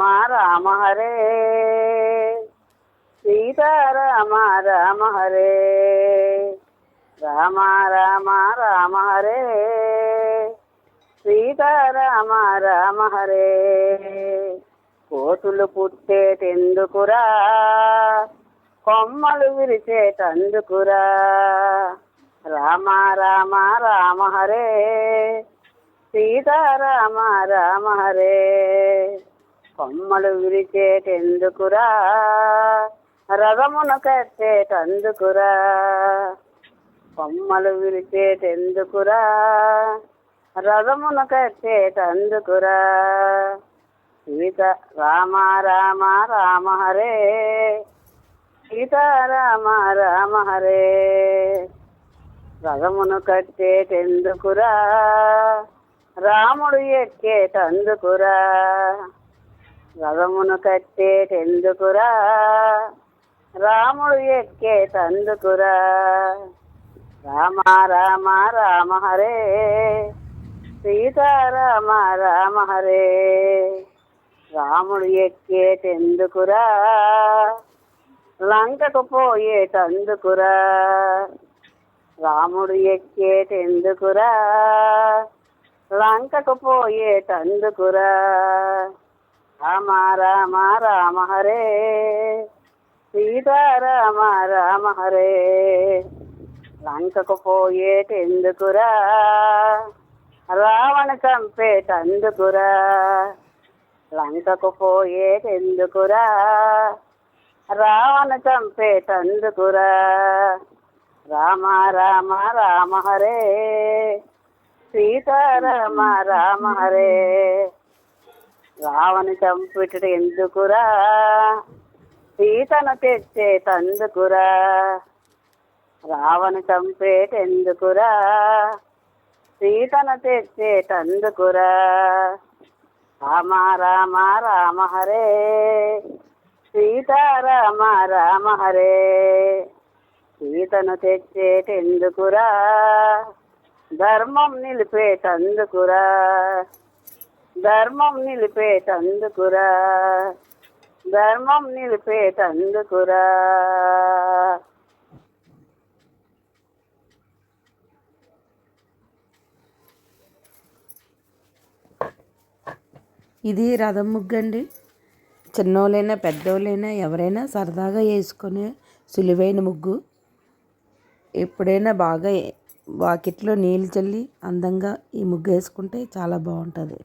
రామ రామ హరే। సీతారామ రామ హరే। రామ రామ రామ హరే। సీతారామ రామ హరే। కోతులు పుట్టేటెందుకురా? కొమ్మలు విరిచేటందుకురా? రామ రామ రామ హరే। సీతారామ రామ హరే। కొమ్మలు విరిచేటెందుకురా? రథమును కట్టేటందుకురా? కొమ్మలు విరిచేటెందుకురా? రథమును కట్టేటందుకురా? సీత రామ రామ రామ హరే. సీతారామ రామ హరే. రథమును కట్టేటెందుకురా? రాముడు ఎక్కేటందుకురా? రథమును కట్టేటెందుకురా రాముడు ఎక్కేటందుకురా రామ రామ రామ హరే సీతారామ రామ హరే. రాముడు ఎక్కేటెందుకురా లంకకు పోయేటందుకురా రాముడు ఎక్కేటెందుకురా లంకకు పోయేటందుకురా రామ రామ రామ హరే. సీతారామ రామ హరే. లంకకు పోయేటెందుకురా? రావణ చంపేటందుకురా? లంకకు పోయేటెందుకురా? రావణ చంపేటందుకురా? రామ రామ రామ హరే. సీతారామ రామ హరే. రావణ చంపిట ఎందుకురా? సీతను తెచ్చే తందుకురా? రావణ చంపేటెందుకురా సీతను తెచ్చేటందుకురా రామ రామ రామ హరే. సీతారామ రామ హరే. సీతను తెచ్చేటెందుకురా ధర్మం నిలిపేటందుకురా ధర్మం నిలిపేటందుకురా. ధర్మం నిలిపేటందుకురా. ఇది రథం ముగ్గు అండి చిన్నోళ్ళైనా పెద్దోళ్ళైనా ఎవరైనా సరదాగా వేసుకునే సులువైన ముగ్గు. ఎప్పుడైనా బాగా వాకిట్లో నీళ్ళు చల్లి అందంగా ఈ ముగ్గు వేసుకుంటే చాలా బాగుంటుంది.